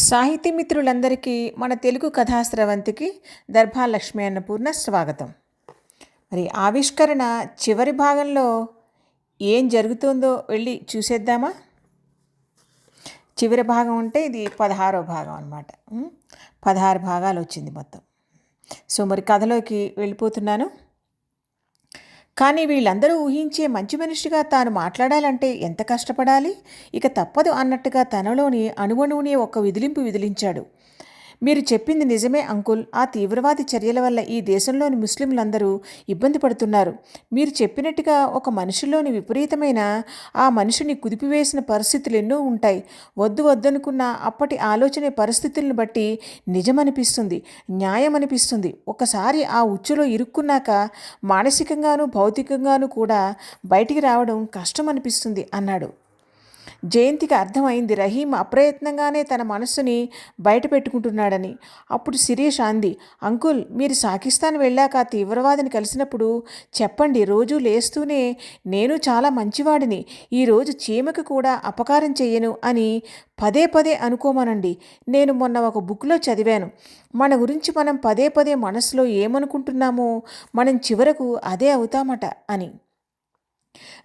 సాహితీ మిత్రులందరికీ మన తెలుగు కథాస్రవంతికి దర్భా లక్ష్మీ అన్నపూర్ణ స్వాగతం. మరి ఆవిష్కరణ చివరి భాగంలో ఏం జరుగుతుందో వెళ్ళి చూసేద్దామా? చివరి భాగం అంటే ఇది పదహారో భాగం అనమాట పదహారు భాగాలు వచ్చింది మొత్తం. సో మరి కథలోకి వెళ్ళిపోతున్నాను. కానీ వీళ్ళందరూ ఊహించే మంచి మనిషిగా తాను మాట్లాడాలంటే ఎంత కష్టపడాలి? ఇక తప్పదు అన్నట్టుగా తనలోని అణువణువునే ఒక విదిలింపు విదిలించాడు. మీరు చెప్పింది నిజమే అంకుల్. ఆ తీవ్రవాది చర్యల వల్ల ఈ దేశంలోని ముస్లింలందరూ ఇబ్బంది పడుతున్నారు. మీరు చెప్పినట్టుగా ఒక మనిషిలోని విపరీతమైన ఆ మనిషిని కుదిపివేసిన పరిస్థితులు ఎన్నో ఉంటాయి. వద్దు వద్దనుకున్న అప్పటి ఆలోచనే పరిస్థితులను బట్టి నిజమనిపిస్తుంది న్యాయం అనిపిస్తుంది ఒకసారి ఆ ఉచ్చులో ఇరుక్కున్నాక మానసికంగాను భౌతికంగాను కూడా బయటికి రావడం కష్టం అనిపిస్తుంది అన్నాడు. జయంతికి అర్థమైంది. రహీం అప్రయత్నంగానే తన మనస్సుని బయట పెట్టుకుంటున్నాడని. అప్పుడు శిరీష్ అంది అంకుల్ మీరు సాకిస్తాన్ వెళ్ళాక తీవ్రవాదిని కలిసినప్పుడు చెప్పండి రోజు లేస్తూనే నేను చాలా మంచివాడిని. ఈరోజు చీమకు కూడా అపకారం చెయ్యను అని పదే పదే అనుకోమనండి. నేను మొన్న ఒక బుక్లో చదివాను. మన గురించి మనం పదే పదే మనసులో ఏమనుకుంటున్నామో మనం చివరకు అదే అవుతామట అని.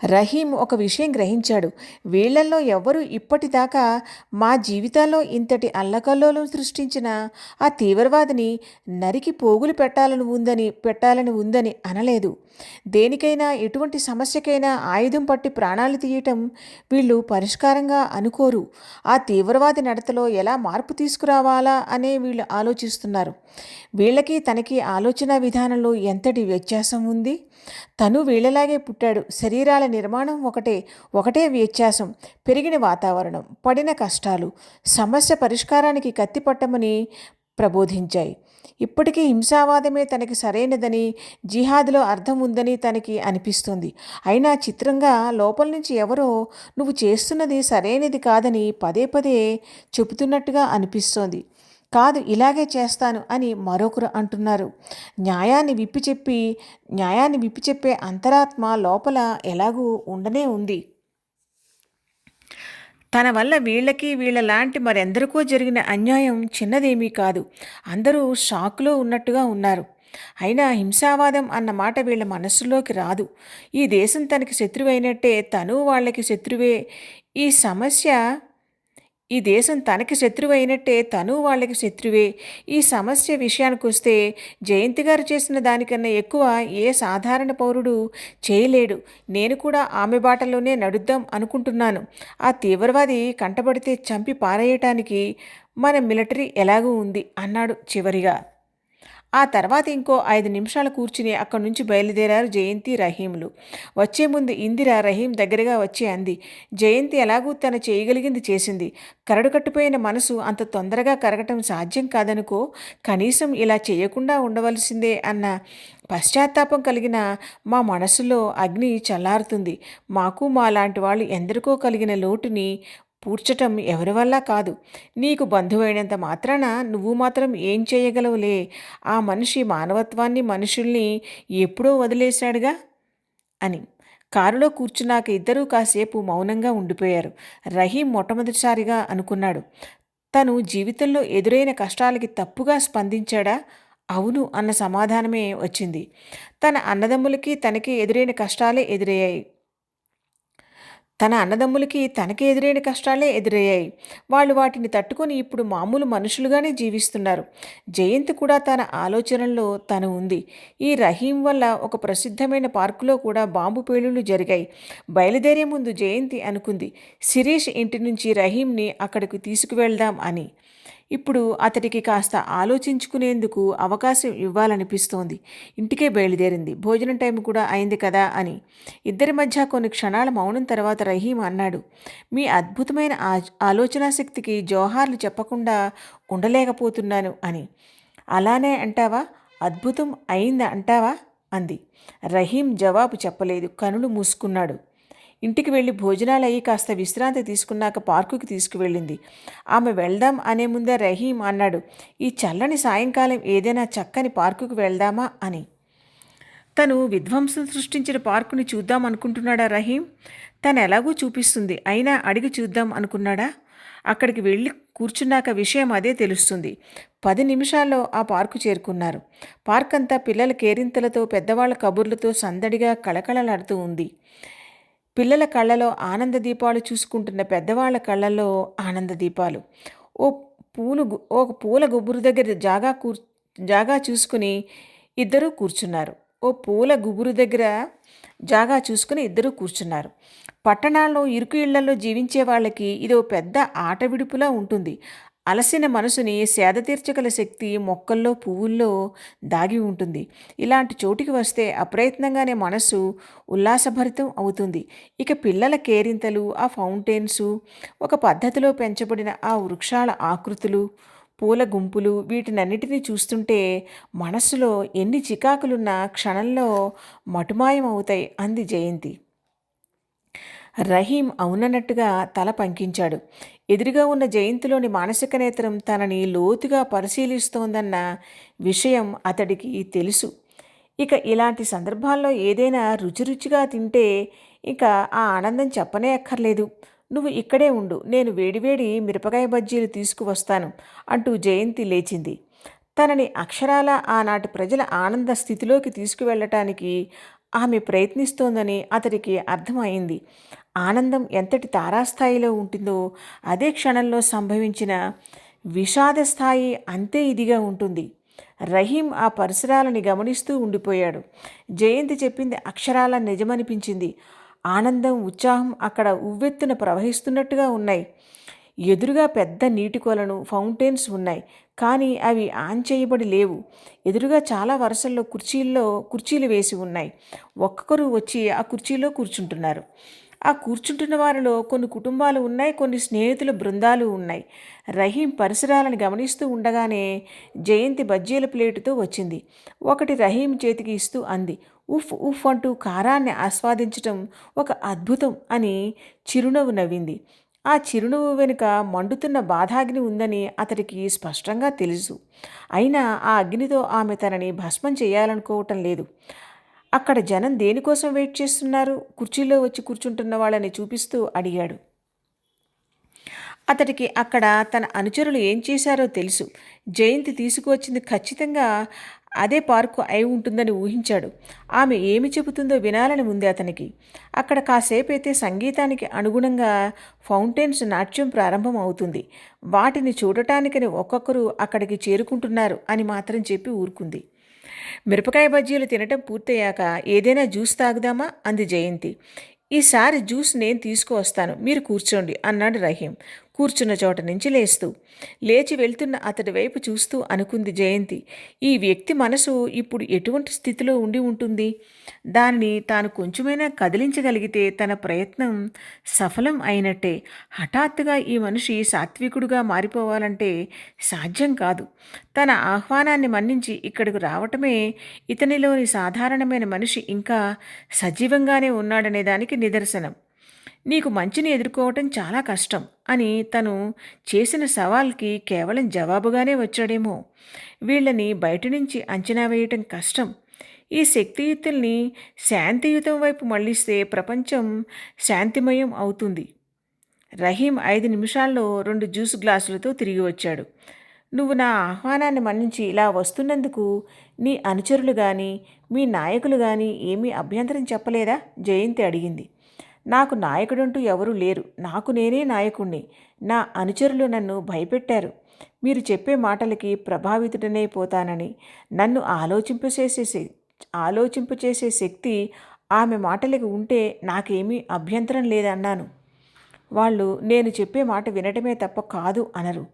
రహీం ఒక విషయం గ్రహించాడు. వీళ్ళల్లో ఎవరు ఇప్పటిదాకా మా జీవితాల్లో ఇంతటి అల్లకల్లోలం సృష్టించిన ఆ తీవ్రవాదిని నరికి పోగులు పెట్టాలని ఉందని పెట్టాలని ఉందని అనలేదు. దేనికైనా ఎటువంటి సమస్యకైనా ఆయుధం పట్టి ప్రాణాలు తీయటం వీళ్ళు పరిష్కారంగా అనుకోరు. ఆ తీవ్రవాది నడతలో ఎలా మార్పు తీసుకురావాలా అనే వీళ్ళు ఆలోచిస్తున్నారు. వీళ్ళకి తనకి ఆలోచన విధానంలో ఎంతటి వ్యత్యాసం ఉంది? తను వీళ్ళలాగే పుట్టాడు. శరీరాల నిర్మాణం ఒకటే ఒకటే వ్యత్యాసం. పెరిగిన వాతావరణం పడిన కష్టాలు సమస్య పరిష్కారానికి కత్తిపట్టమని ప్రబోధించాయి. ఇప్పటికీ హింసావాదమే తనకి సరైనదని జిహాద్లో అర్థం ఉందని తనకి అనిపిస్తుంది. అయినా చిత్రంగా లోపల నుంచి ఎవరో నువ్వు చేస్తున్నది సరైనది కాదని పదే పదే చెబుతున్నట్టుగా అనిపిస్తోంది. కాదు ఇలాగే చేస్తాను అని మరొకరు అంటున్నారు. న్యాయాన్ని విప్పి చెప్పి న్యాయాన్ని విప్పి చెప్పే అంతరాత్మ లోపల ఎలాగూ ఉండనే ఉంది. తన వల్ల వీళ్ళకి వీళ్ళలాంటి మరెందరికో జరిగిన అన్యాయం చిన్నదేమీ కాదు. అందరూ షాక్లో ఉన్నట్టుగా ఉన్నారు. అయినా హింసావాదం అన్న మాట వీళ్ళ మనస్సులోకి రాదు. ఈ దేశం తనకి శత్రువైనట్టే తను వాళ్ళకి శత్రువే. ఈ సమస్య ఈ దేశం తనకి శత్రువైనట్టే తను వాళ్ళకి శత్రువే. ఈ సమస్య విషయానికి వస్తే జయంతి గారు చేసిన దానికన్నా ఎక్కువ ఏ సాధారణ పౌరుడు చేయలేడు. నేను కూడా ఆమె బాటలోనే నడుద్దాం అనుకుంటున్నాను. ఆ తీవ్రవాది కంటబడితే చంపి పారేయటానికి మన మిలిటరీ ఎలాగూ ఉంది అన్నాడు చివరిగా. ఆ తర్వాత ఇంకో ఐదు నిమిషాలు కూర్చుని అక్కడి నుంచి బయలుదేరారు జయంతి రహీములు. వచ్చే ముందు ఇందిర రహీం దగ్గరగా వచ్చి అంది జయంతి ఎలాగూ తను చేయగలిగింది చేసింది. కరడు కట్టుపోయిన మనసు అంత తొందరగా కరగటం సాధ్యం కాదనుకో కనీసం ఇలా చేయకుండా ఉండవలసిందే అన్న పశ్చాత్తాపం కలిగిన మా మనసులో అగ్ని చల్లారుతుంది. మాకు మా లాంటి వాళ్ళు ఎందరికో కలిగిన లోటుని పూడ్చటం ఎవరి వల్ల కాదు. నీకు బంధువైనంత మాత్రాన నువ్వు మాత్రం ఏం చేయగలవులే? ఆ మనిషి మానవత్వాన్ని మనుషుల్ని ఎప్పుడో వదిలేశాడుగా? అని. కారులో కూర్చున్నాక ఇద్దరూ కాసేపు మౌనంగా ఉండిపోయారు. రహీం మొట్టమొదటిసారిగా అనుకున్నాడు. తను జీవితంలో ఎదురైన కష్టాలకి తప్పుగా స్పందించాడా? అవును అన్న సమాధానమే వచ్చింది. తన అన్నదమ్ములకి తనకి ఎదురైన కష్టాలే ఎదురయ్యాయి. తన అన్నదమ్ములకి తనకి ఎదురైన కష్టాలే ఎదురయ్యాయి. వాళ్ళు వాటిని తట్టుకొని ఇప్పుడు మామూలు మనుషులుగానే జీవిస్తున్నారు. జయంతి కూడా తన ఆలోచనల్లో తను ఉంది. ఈ రహీం వల్ల ఒక ప్రసిద్ధమైన పార్కులో కూడా బాంబు పేలుళ్ళు జరిగాయి. బయలుదేరే ముందు జయంతి అనుకుంది. శిరీష్ ఇంటి నుంచి రహీంని అక్కడికి తీసుకువెళ్దాం అని. ఇప్పుడు అతడికి కాస్త ఆలోచించుకునేందుకు అవకాశం ఇవ్వాలనిపిస్తోంది. ఇంటికే బయలుదేరింది. భోజనం టైం కూడా అయింది కదా అని. ఇద్దరి మధ్య కొన్ని క్షణాల మౌనం తర్వాత రహీం అన్నాడు. మీ అద్భుతమైన ఆలోచనా శక్తికి జోహార్లు చెప్పకుండా ఉండలేకపోతున్నాను అని. అలానే అంటావా? అద్భుతం అయిందా అంటావా? అంది. రహీం జవాబు చెప్పలేదు. కనులు మూసుకున్నాడు. ఇంటికి వెళ్ళి భోజనాలు అయ్యి కాస్త విశ్రాంతి తీసుకున్నాక పార్కుకి తీసుకువెళ్ళింది. ఆమె వెళ్దాం అనే ముందే రహీం అన్నాడు. ఈ చల్లని సాయంకాలం ఏదైనా చక్కని పార్కుకు వెళ్దామా అని. తను విధ్వంసం సృష్టించిన పార్కుని చూద్దాం అనుకుంటున్నాడా రహీం? తను ఎలాగూ చూపిస్తుంది. అయినా అడిగి చూద్దాం అనుకున్నాడా? అక్కడికి వెళ్ళి కూర్చున్నాక విషయం అదే తెలుస్తుంది. పది నిమిషాల్లో ఆ పార్కు చేరుకున్నారు. పార్క్ అంతా పిల్లల కేరింతలతో పెద్దవాళ్ళ కబుర్లతో సందడిగా కళకళలాడుతూ ఉంది. పిల్లల కళ్ళలో ఆనంద దీపాలు చూసుకుంటున్న పెద్దవాళ్ళ కళ్ళల్లో ఆనంద దీపాలు. ఓ పూలు ఓ పూల గుబురు దగ్గర జాగా కూర్ జాగా చూసుకుని ఇద్దరూ కూర్చున్నారు. ఓ పూల గుబురు దగ్గర జాగా చూసుకుని ఇద్దరూ కూర్చున్నారు. పట్టణాల్లో ఇరుకు ఇళ్ళలో జీవించే వాళ్ళకి ఇది ఓ పెద్ద ఆట విడుపులా ఉంటుంది. అలసిన మనసుని సేద తీర్చగల శక్తి మొక్కల్లో పువ్వుల్లో దాగి ఉంటుంది. ఇలాంటి చోటికి వస్తే అప్రయత్నంగానే మనసు ఉల్లాసభరితం అవుతుంది. ఇక పిల్లల కేరింతలు ఆ ఫౌంటైన్సు ఒక పద్ధతిలో పెంచబడిన ఆ వృక్షాల ఆకృతులు పూల గుంపులు వీటినన్నిటినీ చూస్తుంటే మనస్సులో ఎన్ని చికాకులున్నా క్షణంలో మటుమాయం అవుతాయి అంది జయంతి. రహీం అవునన్నట్టుగా తల పంకించాడు. ఎదురుగా ఉన్న జయంతిలోని మానసిక నేత్రం తనని లోతుగా పరిశీలిస్తోందన్న విషయం అతడికి తెలుసు. ఇక ఇలాంటి సందర్భాల్లో ఏదైనా రుచిరుచిగా తింటే ఇక ఆ ఆనందం చెప్పనే అక్కర్లేదు. నువ్వు ఇక్కడే ఉండు నేను వేడివేడి మిరపకాయ బజ్జీలు తీసుకువస్తాను అంటూ జయంతి లేచింది. తనని అక్షరాల ఆనాటి ప్రజల ఆనంద స్థితిలోకి తీసుకువెళ్ళటానికి ఆమె ప్రయత్నిస్తోందని అతడికి అర్థమైంది. ఆనందం ఎంతటి తారాస్థాయిలో ఉంటుందో అదే క్షణంలో సంభవించిన విషాద స్థాయి అంతే ఇదిగా ఉంటుంది. రహీం ఆ పరిసరాలని గమనిస్తూ ఉండిపోయాడు. జయంతి చెప్పింది అక్షరాల నిజమనిపించింది. ఆనందం ఉత్సాహం అక్కడ ఉవ్వెత్తున ప్రవహిస్తున్నట్టుగా ఉన్నాయి. ఎదురుగా పెద్ద నీటి కొలను ఫౌంటైన్స్ ఉన్నాయి. కానీ అవి ఆన్ చేయబడి లేవు. ఎదురుగా చాలా వరుసల్లో కుర్చీల్లో కుర్చీలు వేసి ఉన్నాయి. ఒక్కొక్కరు వచ్చి ఆ కుర్చీలో కూర్చుంటున్నారు. ఆ కూర్చుంటున్న వారిలో కొన్ని కుటుంబాలు ఉన్నాయి కొన్ని స్నేహితుల బృందాలు ఉన్నాయి. రహీం పరిసరాలను గమనిస్తూ ఉండగానే జయంతి బజ్జీల ప్లేటుతో వచ్చింది. ఒకటి రహీం చేతికి ఇస్తూ అంది. ఉఫ్ ఉఫ్ అంటూ కారాన్ని ఆస్వాదించటం ఒక అద్భుతం అని చిరునవ్వు నవ్వింది. ఆ చిరునవ్వు వెనుక మండుతున్న బాధాగ్ని ఉందని అతడికి స్పష్టంగా తెలుసు. అయినా ఆ అగ్నితో ఆమె తనని భస్మం చేయాలనుకోవటం లేదు. అక్కడ జనం దేనికోసం వెయిట్ చేస్తున్నారు? కుర్చీలో వచ్చి కూర్చుంటున్న వాళ్ళని చూపిస్తూ అడిగాడు. అతడికి అక్కడ తన అనుచరులు ఏం చేశారో తెలుసు. జయంతి తీసుకువచ్చింది ఖచ్చితంగా అదే పార్కు అయి ఉంటుందని ఊహించాడు. ఆమె ఏమి చెబుతుందో వినాలని ఉంది అతనికి. అక్కడ కాసేపు అయితే సంగీతానికి అనుగుణంగా ఫౌంటైన్స్ నాట్యం ప్రారంభం అవుతుంది. వాటిని చూడటానికని ఒక్కొక్కరు అక్కడికి చేరుకుంటున్నారు అని మాత్రం చెప్పి ఊరుకుంది. మిరపకాయ బజ్జీలు తినటం పూర్తయ్యాక ఏదైనా జ్యూస్ తాగుదామా? అంది జయంతి. ఈసారి జ్యూస్ నేను తీసుకువస్తాను. మీరు కూర్చోండి అన్నాడు రహీం. కూర్చున్న చోట నుంచి లేస్తూ లేచి వెళ్తున్న అతడి వైపు చూస్తూ అనుకుంది జయంతి ఈ వ్యక్తి మనసు ఇప్పుడు ఎటువంటి స్థితిలో ఉండి ఉంటుంది? దానిని తాను కొంచెమైనా కదిలించగలిగితే తన ప్రయత్నం సఫలం అయినట్టే. హఠాత్తుగా ఈ మనిషి సాత్వికుడుగా మారిపోవాలంటే సాధ్యం కాదు. తన ఆహ్వానాన్ని మన్నించి ఇక్కడికి రావటమే ఇతనిలోని సాధారణమైన మనిషి ఇంకా సజీవంగానే ఉన్నాడనే దానికి నిదర్శనం. నీకు మంచిని ఎదుర్కోవటం చాలా కష్టం అని తను చేసిన సవాల్కి కేవలం జవాబుగానే వచ్చాడేమో. వీళ్ళని బయట నుంచి అంచనా వేయటం కష్టం. ఈ శక్తియుతుల్ని శాంతియుతం వైపు మళ్ళిస్తే ప్రపంచం శాంతిమయం అవుతుంది. రహీం ఐదు నిమిషాల్లో రెండు జ్యూస్ గ్లాసులతో తిరిగి వచ్చాడు. నువ్వు నా ఆహ్వానాన్ని మన్నించి ఇలా వస్తున్నందుకు నీ అనుచరులు కానీ మీ నాయకులు కానీ ఏమీ అభ్యంతరం చెప్పలేదా? జయంతి అడిగింది. నాకు నాయకుడంటూ ఎవరూ లేరు. నాకు నేనే నాయకుణ్ణి. నా అనుచరులు నన్ను భయపెట్టారు. మీరు చెప్పే మాటలకి ప్రభావితుడనే పోతానని నన్ను ఆలోచింపచేసే ఆలోచింపచేసే శక్తి ఆమె మాటలకి ఉంటే నాకేమీ అభ్యంతరం లేదన్నాను. వాళ్ళు నేను చెప్పే మాట వినటమే తప్ప కాదు అనరు.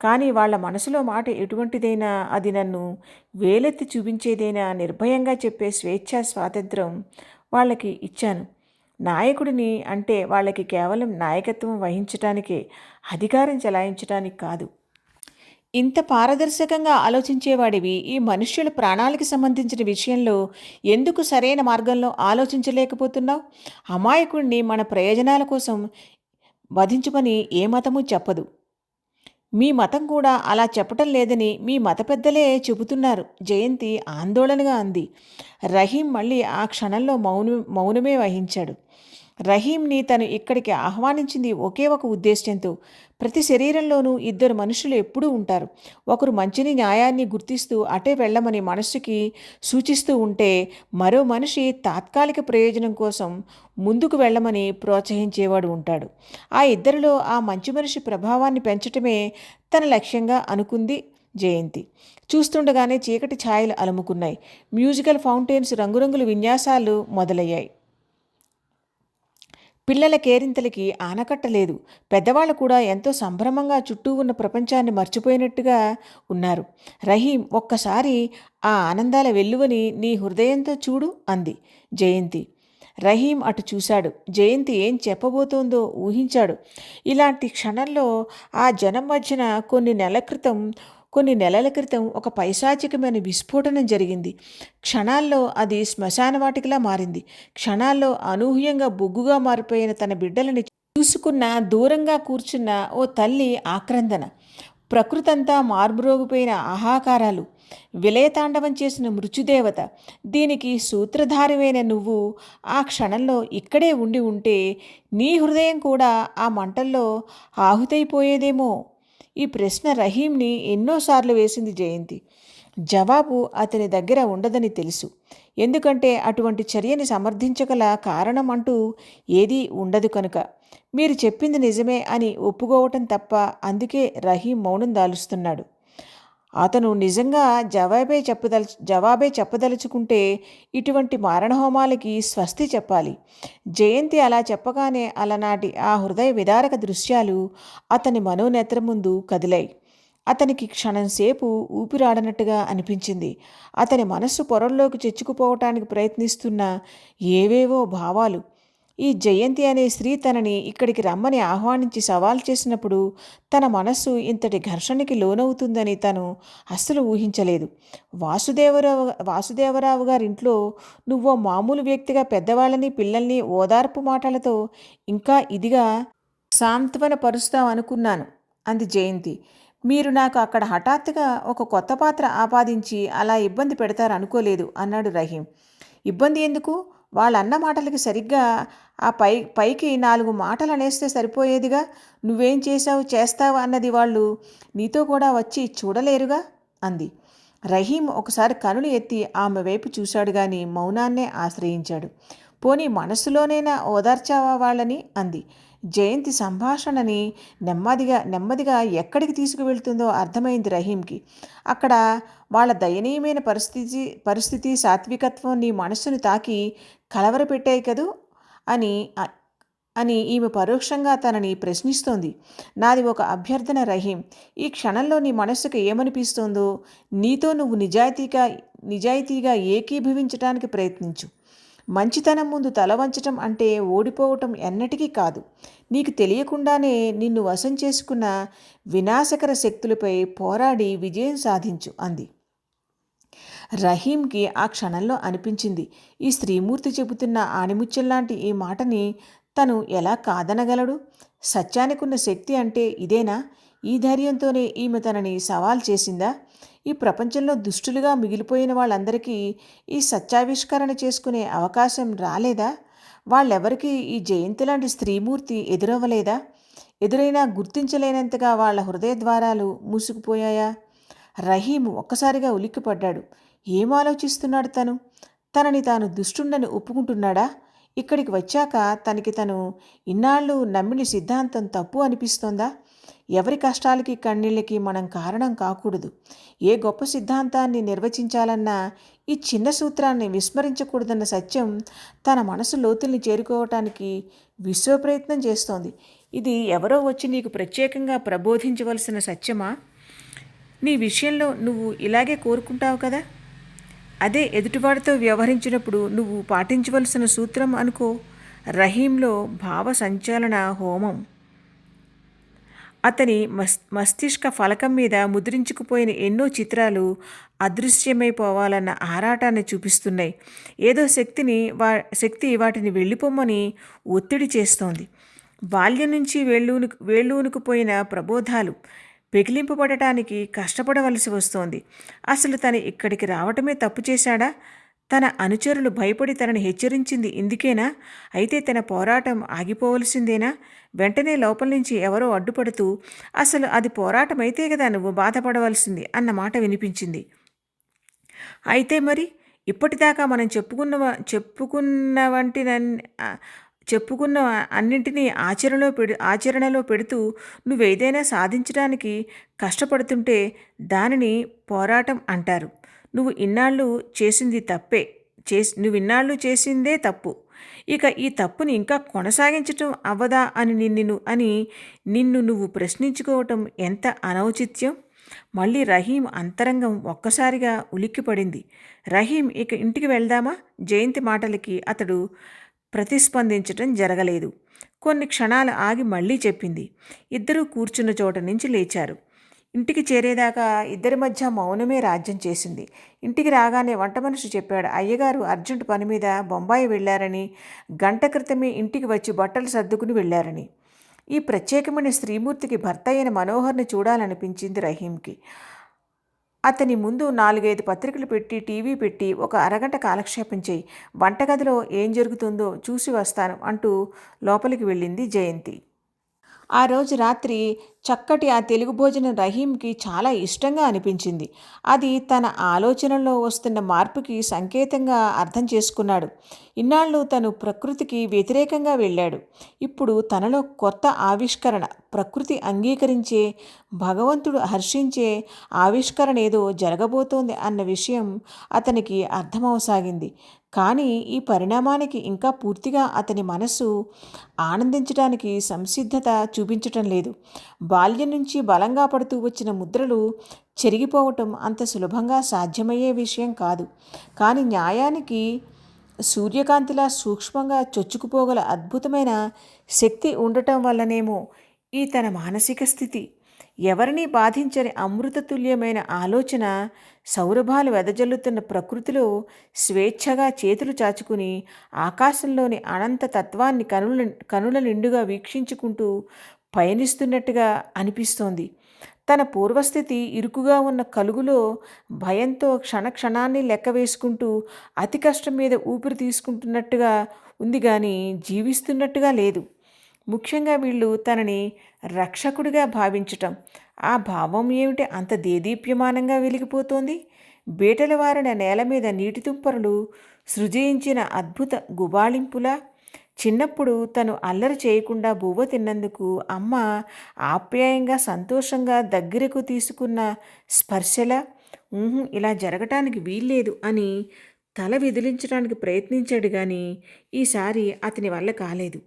కానీ వాళ్ళ మనసులో మాట ఎటువంటిదైనా అది నన్ను వేలెత్తి చూపించేదైనా నిర్భయంగా చెప్పే స్వేచ్ఛా స్వాతంత్రం వాళ్ళకి ఇచ్చాను. నాయకుడిని అంటే వాళ్ళకి కేవలం నాయకత్వం వహించటానికే అధికారం చెలాయించటానికి కాదు. ఇంత పారదర్శకంగా ఆలోచించేవాడివి ఈ మనుష్యుల ప్రాణాలకి సంబంధించిన విషయంలో ఎందుకు సరైన మార్గంలో ఆలోచించలేకపోతున్నావు? అమాయకుడిని మన ప్రయోజనాల కోసం వధించమని ఏ మతము చెప్పదు. మీ మతం కూడా అలా చెప్పటం లేదని మీ మత పెద్దలే చెబుతున్నారు. జయంతి ఆందోళనగా అంది. రహీం మళ్ళీ ఆ క్షణంలో మౌనం మౌనమే వహించాడు. రహీంని తను ఇక్కడికి ఆహ్వానించింది ఒకే ఒక ఉద్దేశ్యంతో. ప్రతి శరీరంలోనూ ఇద్దరు మనుషులు ఎప్పుడూ ఉంటారు. ఒకరు మంచిని న్యాయాన్ని గుర్తిస్తూ అటే వెళ్ళమని మనస్సుకి సూచిస్తూ ఉంటే మరో మనిషి తాత్కాలిక ప్రయోజనం కోసం ముందుకు వెళ్ళమని ప్రోత్సహించేవాడు ఉంటాడు. ఆ ఇద్దరిలో ఆ మంచి మనిషి ప్రభావాన్ని పెంచటమే తన లక్ష్యంగా అనుకుంది జయంతి. చూస్తుండగానే చీకటి ఛాయలు అలుముకున్నాయి. మ్యూజికల్ ఫౌంటైన్స్ రంగురంగుల విన్యాసాలు మొదలయ్యాయి. పిల్లల కేరింతలకి ఆనకట్టలేదు. పెద్దవాళ్ళు కూడా ఎంతో సంభ్రమంగా చుట్టూ ఉన్న ప్రపంచాన్ని మర్చిపోయినట్టుగా ఉన్నారు. రహీం ఒక్కసారి ఆ ఆనందాల వెల్లువని నీ హృదయంతో చూడు అంది జయంతి. రహీం అటు చూశాడు. జయంతి ఏం చెప్పబోతోందో ఊహించాడు. ఇలాంటి క్షణంలో ఆ జనం మధ్యన కొన్ని నెలల క్రితం కొన్ని నెలల క్రితం ఒక పైశాచికమైన విస్ఫోటనం జరిగింది. క్షణాల్లో అది శ్మశానవాటికలా మారింది. క్షణాల్లో అనూహ్యంగా బొగ్గుగా మారిపోయిన తన బిడ్డలని చూసుకున్న దూరంగా కూర్చున్న ఓ తల్లి ఆక్రందన. ప్రకృతంతా మార్మురోగిపోయిన ఆహాకారాలు. విలయతాండవం చేసిన మృత్యుదేవత. దీనికి సూత్రధారివైన నువ్వు ఆ క్షణంలో ఇక్కడే ఉండి ఉంటే నీ హృదయం కూడా ఆ మంటల్లో ఆహుతైపోయేదేమో. ఈ ప్రశ్న రహీంని ఎన్నోసార్లు వేసింది జయంతి. జవాబు అతని దగ్గర ఉండదని తెలుసు. ఎందుకంటే అటువంటి చర్యని సమర్థించగల కారణం అంటూ ఏదీ ఉండదు కనుక. మీరు చెప్పింది నిజమే అని ఒప్పుకోవటం తప్ప అందుకే రహీం మౌనం దాలుస్తున్నాడు. అతను నిజంగా జవాబే చెప్పదల జవాబే చెప్పదలుచుకుంటే ఇటువంటి మారణహోమాలకి స్వస్తి చెప్పాలి. జయంతి అలా చెప్పగానే అలనాటి ఆ హృదయ విదారక దృశ్యాలు అతని మనోనేత్రం ముందు కదిలాయి. అతనికి క్షణంసేపు ఊపిరాడనట్టుగా అనిపించింది. అతని మనస్సు పొరల్లోకి చెచ్చుకుపోవటానికి ప్రయత్నిస్తున్న ఏవేవో భావాలు ఈ జయంతి అనే స్త్రీ తనని ఇక్కడికి రమ్మని ఆహ్వానించి సవాల్ చేసినప్పుడు తన మనస్సు ఇంతటి ఘర్షణకి లోనవుతుందని తను అస్సలు ఊహించలేదు. వాసుదేవరావు వాసుదేవరావు గారింట్లో నువ్వు మామూలు వ్యక్తిగా పెద్దవాళ్ళని పిల్లల్ని ఓదార్పు మాటలతో ఇంకా ఇదిగా సాంత్వన అనుకున్నాను అంది జయంతి. మీరు నాకు అక్కడ హఠాత్తుగా ఒక కొత్త పాత్ర ఆపాదించి అలా ఇబ్బంది పెడతారు అనుకోలేదు అన్నాడు రహీం. ఇబ్బంది ఎందుకు? వాళ్ళన్న మాటలకి సరిగ్గా ఆ పై పైకి నాలుగు మాటలు అనేస్తే సరిపోయేదిగా? నువ్వేం చేశావు? చేస్తావు? అన్నది వాళ్ళు. నీతో కూడా వచ్చి చూడలేరుగా? అంది. రహీం ఒకసారి కనులు ఎత్తి ఆమె వైపు చూశాడు గాని మౌనాన్నే ఆశ్రయించాడు. పోనీ మనస్సులోనైనా ఓదార్చావా వాళ్ళని? అంది. జయంతి సంభాషణని నెమ్మదిగా నెమ్మదిగా ఎక్కడికి తీసుకువెళ్తుందో అర్థమైంది రహీంకి. అక్కడ వాళ్ళ దయనీయమైన పరిస్థితి పరిస్థితి సాత్వికత్వం నీ మనస్సును తాకి కలవరపెట్టాయి కదూ? అని అని ఈమె పరోక్షంగా తనని ప్రశ్నిస్తోంది. నాది ఒక అభ్యర్థన రహీం. ఈ క్షణంలో నీ మనస్సుకు ఏమనిపిస్తోందో నీతో నువ్వు నిజాయితీగా నిజాయితీగా ఏకీభవించడానికి ప్రయత్నించు. మంచితనం ముందు తల వంచటం అంటే ఓడిపోవటం ఎన్నటికీ కాదు. నీకు తెలియకుండానే నిన్ను వశం చేసుకున్న వినాశకర శక్తులపై పోరాడి విజయం సాధించు అంది. రహీంకి ఆ క్షణంలో అనిపించింది. ఈ స్త్రీమూర్తి చెబుతున్న ఆణిముత్యంలాంటి ఈ మాటని తను ఎలా కాదనగలడు? సత్యానికున్న శక్తి అంటే ఇదేనా? ఈ ధైర్యంతోనే ఈమె తనని సవాల్ చేసిందా? ఈ ప్రపంచంలో దుష్టులుగా మిగిలిపోయిన వాళ్ళందరికీ ఈ సత్యావిష్కరణ చేసుకునే అవకాశం రాలేదా? వాళ్ళెవరికీ ఈ జయంతి లాంటి స్త్రీమూర్తి ఎదురవ్వలేదా? ఎదురైనా గుర్తించలేనంతగా వాళ్ళ హృదయ ద్వారాలు మూసుకుపోయాయా? రహీం ఒక్కసారిగా ఉలిక్కిపడ్డాడు. ఏం ఆలోచిస్తున్నాడు తను? తనని తాను దుష్టుండని ఒప్పుకుంటున్నాడా? ఇక్కడికి వచ్చాక తనకి తను ఇన్నాళ్ళు నమ్మిన సిద్ధాంతం తప్పు అనిపిస్తోందా? ఎవరి కష్టాలకి కన్నీళ్ళకి మనం కారణం కాకూడదు. ఏ గొప్ప సిద్ధాంతాన్ని నిర్వచించాలన్నా ఈ చిన్న సూత్రాన్ని విస్మరించకూడదన్న సత్యం తన మనసు లోతుల్ని చేరుకోవటానికి విశ్వప్రయత్నం చేస్తోంది. ఇది ఎవరో వచ్చి నీకు ప్రత్యేకంగా ప్రబోధించవలసిన సత్యమా? నీ విషయంలో నువ్వు ఇలాగే కోరుకుంటావు కదా? అదే ఎదుటివాడితో వ్యవహరించినప్పుడు నువ్వు పాటించవలసిన సూత్రం అనుకో. రహీంలో భావ సంచలన హోమం. అతని మస్ మస్తిష్క ఫలకం మీద ముద్రించుకుపోయిన ఎన్నో చిత్రాలు అదృశ్యమైపోవాలన్న ఆరాటాన్ని చూపిస్తున్నాయి. ఏదో శక్తిని వా శక్తి వాటిని వెళ్ళిపోమ్మని ఒత్తిడి చేస్తోంది. బాల్యం నుంచి వేళ్ళూను వేళ్ళూనుకుపోయిన ప్రబోధాలు. పెకిలింపబడటానికి కష్టపడవలసి వస్తోంది. అసలు తను ఇక్కడికి రావటమే తప్పు చేశాడా? తన అనుచరులు భయపడి తనని హెచ్చరించింది ఇందుకేనా? అయితే తన పోరాటం ఆగిపోవలసిందేనా? వెంటనే లోపల నుంచి ఎవరో అడ్డుపడుతూ అసలు అది పోరాటం అయితే కదా నువ్వు బాధపడవలసింది అన్న మాట వినిపించింది. అయితే మరి ఇప్పటిదాకా మనం చెప్పుకున్న చెప్పుకున్న వంటి చెప్పుకున్న అన్నింటినీ ఆచరణలో పెడు ఆచరణలో పెడుతూ నువ్వేదైనా సాధించడానికి కష్టపడుతుంటే దానిని పోరాటం అంటారు. నువ్వు ఇన్నాళ్ళు చేసింది తప్పే చేసి నువ్వు ఇన్నాళ్ళు చేసిందే తప్పు. ఇక ఈ తప్పుని ఇంకా కొనసాగించటం అవ్వదా అని నిన్ను అని నిన్ను నువ్వు ప్రశ్నించుకోవటం ఎంత అనౌచిత్యం? మళ్ళీ రహీం అంతరంగం ఒక్కసారిగా ఉలిక్కిపడింది. రహీం ఇక ఇంటికి వెళ్దామా? జయంతి మాటలకి అతడు ప్రతిస్పందించటం జరగలేదు. కొన్ని క్షణాలు ఆగి మళ్ళీ చెప్పింది. ఇద్దరూ కూర్చున్న చోట నుంచి లేచారు. ఇంటికి చేరేదాకా ఇద్దరి మధ్య మౌనమే రాజ్యం చేసింది. ఇంటికి రాగానే వంట మనిషి చెప్పాడు అయ్యగారు అర్జెంటు పని మీద బొంబాయి వెళ్ళారని గంట క్రితమే ఇంటికి వచ్చి బట్టలు సర్దుకుని వెళ్ళారని. ఈ ప్రత్యేకమైన స్త్రీమూర్తికి భర్త అయిన మనోహర్ని చూడాలనిపించింది రహీంకి. అతని ముందు నాలుగైదు పత్రికలు పెట్టి టీవీ పెట్టి ఒక అరగంట కాలక్షేపం చేయి. వంటగదిలో ఏం జరుగుతుందో చూసి వస్తాను అంటూ లోపలికి వెళ్ళింది జయంతి. ఆ రోజు రాత్రి చక్కటి ఆ తెలుగు భోజనం రహీంకి చాలా ఇష్టంగా అనిపించింది. అది తన ఆలోచనల్లో వస్తున్న మార్పుకి సంకేతంగా అర్థం చేసుకున్నాడు. ఇన్నాళ్ళు తను ప్రకృతికి వ్యతిరేకంగా వెళ్ళాడు. ఇప్పుడు తనలో కొత్త ఆవిష్కరణ ప్రకృతి అంగీకరించే భగవంతుడు హర్షించే ఆవిష్కరణ ఏదో జరగబోతోంది అన్న విషయం అతనికి అర్థమవసాగింది. కానీ ఈ పరిణామానికి ఇంకా పూర్తిగా అతని మనస్సు ఆనందించడానికి సంసిద్ధత చూపించటం లేదు. బాల్యం నుంచి బలంగా పడుతూ వచ్చిన ముద్రలు చెరిగిపోవటం అంత సులభంగా సాధ్యమయ్యే విషయం కాదు. కానీ న్యాయానికి సూర్యకాంతిలా సూక్ష్మంగా చొచ్చుకుపోగల అద్భుతమైన శక్తి ఉండటం వల్లనేమో ఈ తన మానసిక స్థితి ఎవరినీ బాధించని అమృతతుల్యమైన ఆలోచన సౌరభాలు వెదజల్లుతున్న ప్రకృతిలో స్వేచ్ఛగా చేతులు చాచుకుని ఆకాశంలోని అనంత తత్వాన్ని కనుల కనుల నిండుగా వీక్షించుకుంటూ పయనిస్తున్నట్టుగా అనిపిస్తోంది. తన పూర్వస్థితి ఇరుకుగా ఉన్న కలుగులో భయంతో క్షణక్షణాన్ని లెక్క వేసుకుంటూ అతి కష్టం మీద ఊపిరి తీసుకుంటున్నట్టుగా ఉంది కానీ జీవిస్తున్నట్టుగా లేదు. ముఖ్యంగా వీళ్ళు తనని రక్షకుడిగా భావించటం. ఆ భావం ఏమిటి? అంత దేదీప్యమానంగా వెలిగిపోతోంది. బీటల వారిన నేల మీద నీటి తుంపరులు సృజించిన అద్భుత గుబాళింపులా. చిన్నప్పుడు తను అల్లరి చేయకుండా బువ్వ తిన్నందుకు అమ్మ ఆప్యాయంగా సంతోషంగా దగ్గరకు తీసుకున్న స్పర్శల. ఇలా జరగటానికి వీల్లేదు అని తల విదిలించడానికి ప్రయత్నించాడు కానీ ఈసారి అతని వల్ల కాలేదు.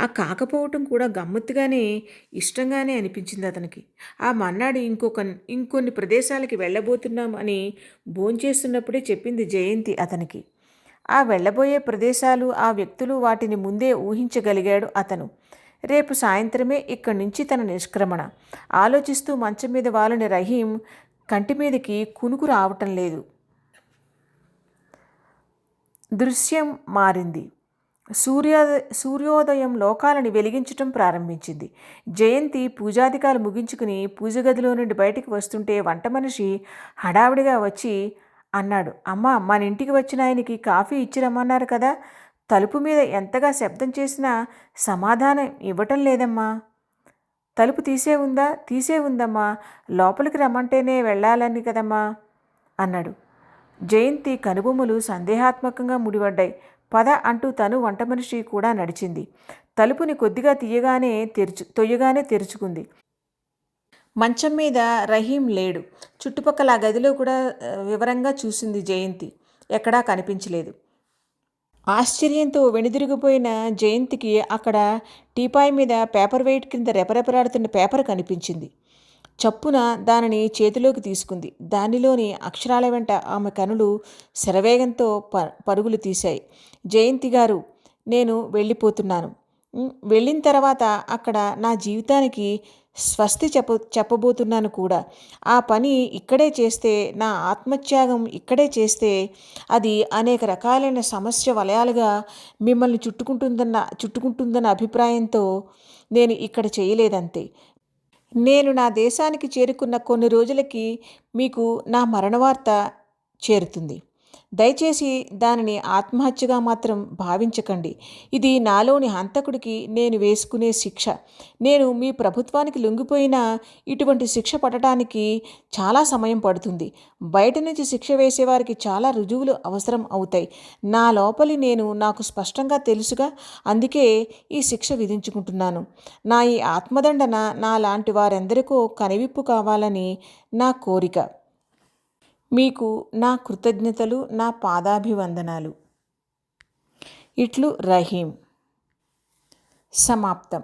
ఆ కాకపోవటం కూడా గమ్మత్తుగానే ఇష్టంగానే అనిపించింది అతనికి. ఆ మన్నాడు ఇంకొక ఇంకొన్ని ప్రదేశాలకి వెళ్ళబోతున్నాం అని భోంచేస్తున్నప్పుడే చెప్పింది జయంతి అతనికి. ఆ వెళ్ళబోయే ప్రదేశాలు ఆ వ్యక్తులు వాటిని ముందే ఊహించగలిగాడు అతను. రేపు సాయంత్రమే ఇక్కడి నుంచి తన నిష్క్రమణ. ఆలోచిస్తూ మంచం మీద వాలని రహీం కంటి మీదకి కునుకు రావటం లేదు. దృశ్యం మారింది. సూర్యోదయ సూర్యోదయం లోకాలని వెలిగించటం ప్రారంభించింది. జయంతి పూజాధికాలు ముగించుకుని పూజ గదిలో నుండి బయటికి వస్తుంటే వంట మనిషి హడావిడిగా వచ్చి అన్నాడు. అమ్మ మన ఇంటికి వచ్చిన ఆయనకి కాఫీ ఇచ్చిరమ్మన్నారు కదా. తలుపు మీద ఎంతగా శబ్దం చేసినా సమాధానం ఇవ్వటం లేదమ్మా. తలుపు తీసే ఉందా? తీసే ఉందమ్మా. లోపలికి రమ్మంటేనే వెళ్ళాలని కదమ్మా అన్నాడు. జయంతి కనుబొమ్మలు సందేహాత్మకంగా ముడిపడ్డాయి. పద అంటూ తను వంట మనిషి కూడా నడిచింది. తలుపుని కొద్దిగా తీయగానే తెరుచు తొయ్యగానే తెరుచుకుంది. మంచం మీద రహీం లేడు. చుట్టుపక్కల గదిలో కూడా వివరంగా చూసింది జయంతి. ఎక్కడా కనిపించలేదు. ఆశ్చర్యంతో వెనుదిరిగిపోయిన జయంతికి అక్కడ టీపాయ్ మీద పేపర్ వెయిట్ కింద రెపరెపరాడుతున్న పేపర్ కనిపించింది. చప్పున దానిని చేతిలోకి తీసుకుంది. దానిలోని అక్షరాల వెంట ఆమె కనులు శరవేగంతో ప పరుగులు తీశాయి. జయంతి గారు నేను వెళ్ళిపోతున్నాను. వెళ్ళిన తర్వాత అక్కడ నా జీవితానికి స్వస్తి చెప్ప చెప్పబోతున్నాను కూడా. ఆ పని ఇక్కడే చేస్తే నా ఆత్మత్యాగం ఇక్కడే చేస్తే అది అనేక రకాలైన సమస్య వలయాలుగా మిమ్మల్ని చుట్టుకుంటుందన్న చుట్టుకుంటుందన్న అభిప్రాయంతో నేను ఇక్కడ చేయలేదంతే. నేను నా దేశానికి చేరుకున్న కొన్ని రోజులకి మీకు నా మరణవార్త చేరుతుంది. దయచేసి దానిని ఆత్మహత్యగా మాత్రం భావించకండి. ఇది నాలోని హంతకుడికి నేను వేసుకునే శిక్ష. నేను మీ ప్రభుత్వానికి లొంగిపోయినా ఇటువంటి శిక్ష పడటానికి చాలా సమయం పడుతుంది. బయట నుంచి శిక్ష వేసేవారికి చాలా రుజువులు అవసరం అవుతాయి. నా లోపలి నేను నాకు స్పష్టంగా తెలుసుగా అందుకే ఈ శిక్ష విధించుకుంటున్నాను. నా ఈ ఆత్మదండన నా లాంటి వారెందరికో కనివిప్పు కావాలని నా కోరిక. మీకు నా కృతజ్ఞతలు నా పాదాభివందనాలు. ఇట్లు రహీం. సమాప్తం.